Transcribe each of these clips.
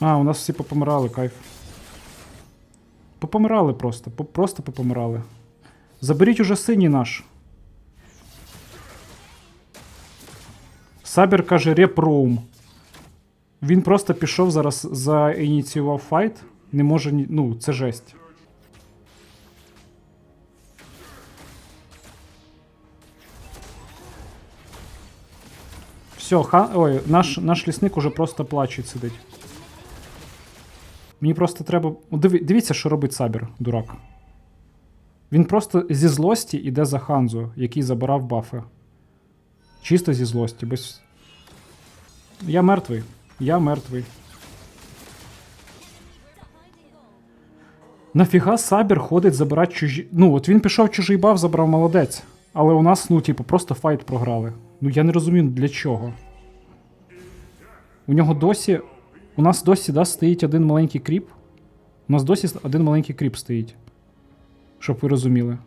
А, у нас всі попомирали, кайф. Попомирали просто. Просто попомирали. Заберіть уже синій наш. Сабір каже репроум. Він просто пішов зараз заініціював файт. Не може. Ну, це жесть. Все, ха... Ой, наш, наш лісник уже просто плаче сидить. Мені просто треба. Диві... Дивіться, що робить Сабір, дурак. Він просто зі злості йде за Ханзо, який забирав бафи. Чисто зі злості, без. Я мертвий. Я мертвий. Нафіга Сабір ходить забирати чужі. Ну, от він пішов чужий баф, забрав молодець. Але у нас, ну, типу, просто файт програли. Ну я не розумію, для чого. У нього досі. У нас досі да, стоїть один маленький кріп. У нас досі один маленький кріп стоїть. Щоб ви розуміли.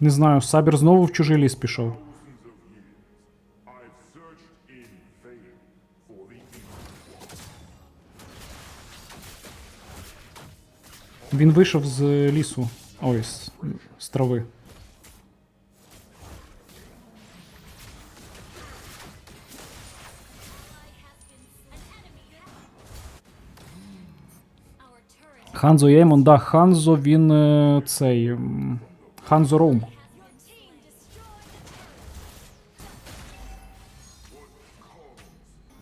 Не знаю, Сабір знову в чужий ліс пішов. Він вийшов з лісу. Ой, з, з трави. Ханзо Єймон, да, Ханзо він е, цей. Ханзо Роум.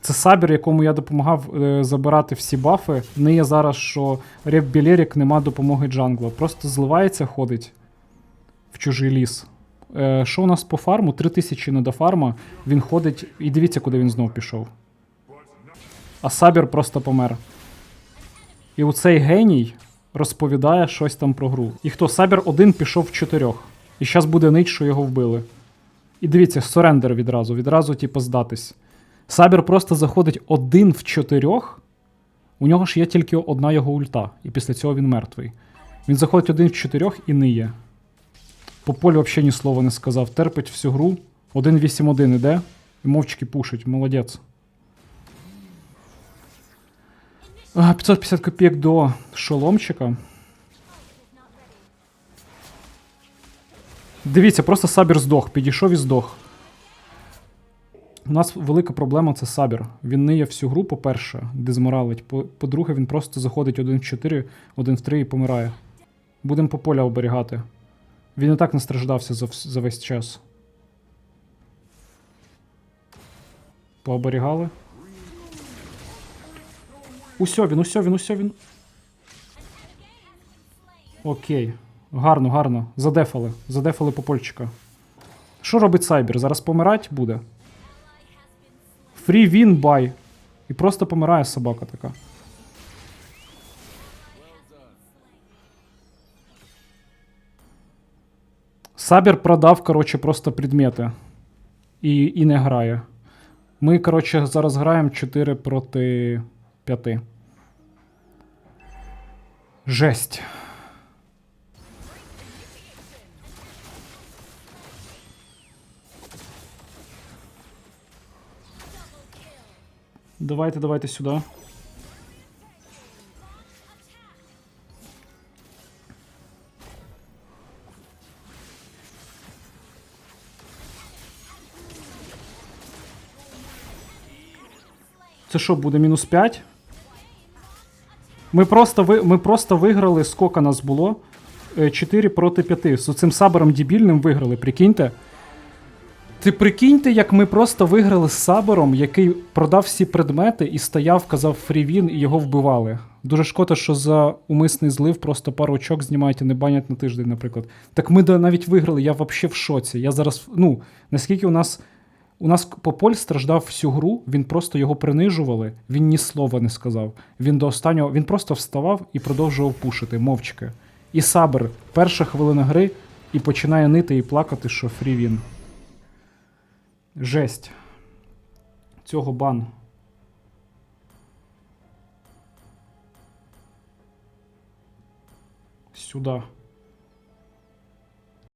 Це Сабір, якому я допомагав е, забирати всі бафи. Не є зараз, що Реп Білерік нема допомоги джангла. Просто зливається, ходить в чужий ліс. Е, що у нас по фарму? 3000 не до фарма. Він ходить. І дивіться, куди він знов пішов. А Сабір просто помер. І оцей геній розповідає щось там про гру. І хто Сабір один пішов в чотирьох. І зараз буде нить, що його вбили. І дивіться, сорендер відразу, відразу, типу, здатись. Сабір просто заходить один в чотирьох. У нього ж є тільки одна його ульта, і після цього він мертвий. Він заходить один в чотирьох і ниє. По полю взагалі ні слова не сказав. Терпить всю гру. 1-8-1 іде. І мовчки пушить. Молодець. 550 копійок до шоломчика. Дивіться, просто сабір здох. Підійшов і здох. У нас велика проблема це сабір. Він ниє всю гру, по-перше, дезморалить. По- По-друге, він просто заходить один в 4, один в 3 і помирає. Будемо по поля оберігати. Він і так настраждався за, за весь час. Пооберігали. Усьо він, усьо він, усьо він. Окей. Гарно, гарно. Задефали. Задефали попольчика. Що робить Сайбер? Зараз помирать буде. Free win buy. І просто помирає собака така. Сабір продав, коротше, просто предмети. І, і не грає. Ми, коротше, зараз граємо 4 проти 5. Жесть. Давайте, давайте сюди. Це що, буде мінус 5? Ми просто, ви, ми просто виграли, скільки нас було? 4 проти 5. З цим сабером дебільним виграли, прикиньте. Ти прикиньте, як ми просто виграли з сабером, який продав всі предмети і стояв, казав фрівін, і його вбивали. Дуже шкода, що за умисний злив просто пару очок знімають і не банять на тиждень, наприклад. Так ми навіть виграли, я взагалі в шоці. Я зараз, ну, наскільки у нас. У нас Пополь страждав всю гру, він просто його принижували, він ні слова не сказав. Він до останнього він просто вставав і продовжував пушити мовчки. І Сабер, перша хвилина гри, і починає нити і плакати, що фрі він. Жесть. Цього бан. Сюда.